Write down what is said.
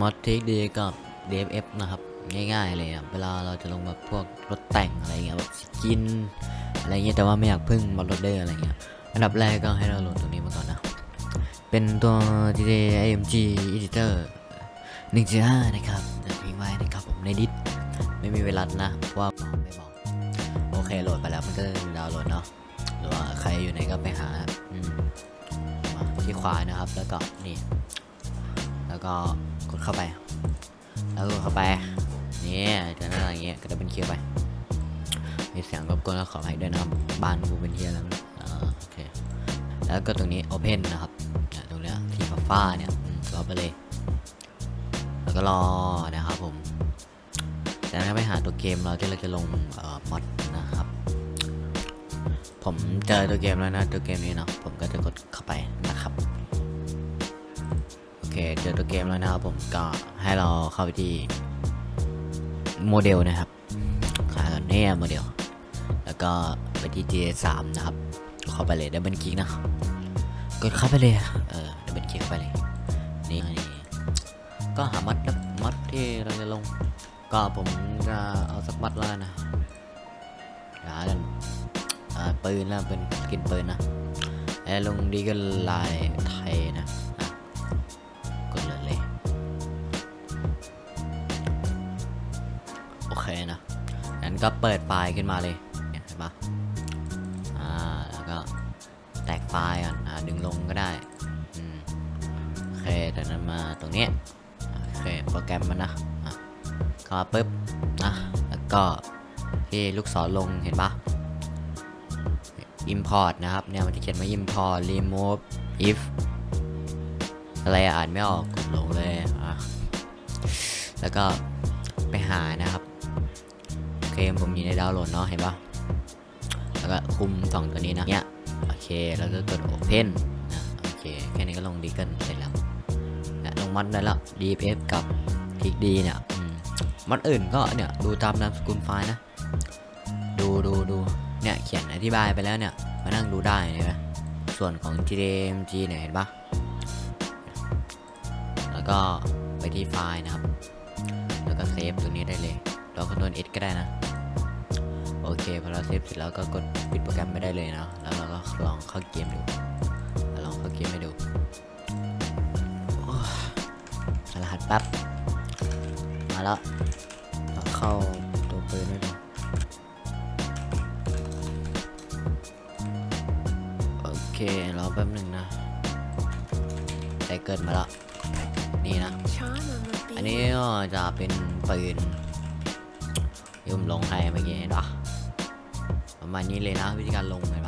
มอดเทคดีกับ DFF นะครับ ง่ายๆเลยอะเวลาเราจะลงแบบพวกรถแต่งอะไรเงี้ยแบบสกินอะไรเงี้ยแต่ว่าไม่อยากพึ่งมอดรถเดอร์อะไรเงี้ยอันดับแรกก็ให้เราโหลดตัวนี้มาก่อนนะ เป็นตัว DJ AMG Editor 1.5 นะครับจะทิ้งไว้นะครับผมในดิสไม่มีเวลานะเพราะว่าไม่บอกโอเคโหลดไปแล้วมันก็ดาวน์โหลดเนาะหรือว่าใครอยู่ไหนก็ไปหาอืมที่ควายนะครับแล้วก็นี่แล้วก็ กดเข้าไป แล้วกดเข้าไปนี่จะหน้าอย่างเงี้ยก็จะเป็นเคิวไป มีเสียงรบกวนก็ขออภัยด้วยนะครับบ้านกูเป็นเทียแล้วนะโอเคแล้วก็ตรงนี้ Open นะครับตรงเนี้ยที่ฟ้าๆเนี่ยรอไปเลย แล้วก็รอนะครับผมจากนั้นไปหาตัวเกมเราที่เราจะลงเอ่อมอดนะครับ ผมเจอตัวเกมแล้วนะตัวเกมนี้เนาะผมก็จะกดเข้าไปนะครับ เคเจอตัวเกมแล้วนะครับผมก็ให้เราเข้าไปที่โมเดลนะครับหานเนี่ยโมเดล แล้วก็ไปที่ G3 นะครับ เข้าไปเลยดับเบิลคลิกนะกดเข้าไปเลยเออดับเบิลคลิกไปเลยนี่นก็หามัดนะมัดที่เราจะลง ก็ผมจะเอาสักมัดแล้วนะหากันอ่ปืนแล้วเป็นกินปืนนะแล้วลงดีก็ลายไทยนะ เคนะงั้นก็เปิดไฟล์ขึ้นมาเลยเนี่ยเห็นปะอ่าแล้วก็แตกไฟล์ก่อนอ่าดึงลงก็ได้อืมโอเคจากนั้นมาตรงนี้โอเคโปรแกรมมันนะอะก็ปุ๊บนะแล้วก็ที่ลูกศรลงเห็นปะ import นะครับเนี่ยมันจะเขียนว่า import remove if อะไรอะอ่านไม่ออกกดลงเลยอะแล้วก็ไปหานะครับ เกมผมมีในดาวน์โหลดเนาะเห็นปะแล้วก็คุมสองตัวนี้นะเนี่ยโอเคแล้วก็กด open นะโอเคแค่นี้ก็ลงดีกันเสร็จแล้วนะลงมัดได้แล้ว dpf กับคลิกดีเนี่ยมัดอื่นก็เนี่ยดูตามนามสกุลไฟล์นะ ดูดูดูเนี่ยเขียนอธิบายไปแล้วเนี่ยมานั่งดูได้เห็นไหมส่วนของ tdmg เนี่ยเห็นปะแล้วก็ไปที่ไฟล์นะครับ แล้วก็เซฟตรงนี้ได้เลยเราคอนโทรล S ก็ได้นะ โอเคพอเราเซฟเสร็จแล้วก็กดปิดโปรแกรมไม่ได้เลยเนาะแล้วเราก็ลองเข้าเกมดูลองเข้าเกมให้ดูรหัสแป๊บมาแล้วเราเข้าตัวปืนด้วยโอเครอแป๊บหนึ่งนะได้เกิดมาแล้วนี่นะ อันนี้ก็จะเป็นปืนที่มลงให้เมื่อกี้เห็นปะ ประมาณนี้เลยนะวิธีการลงเห็นปะ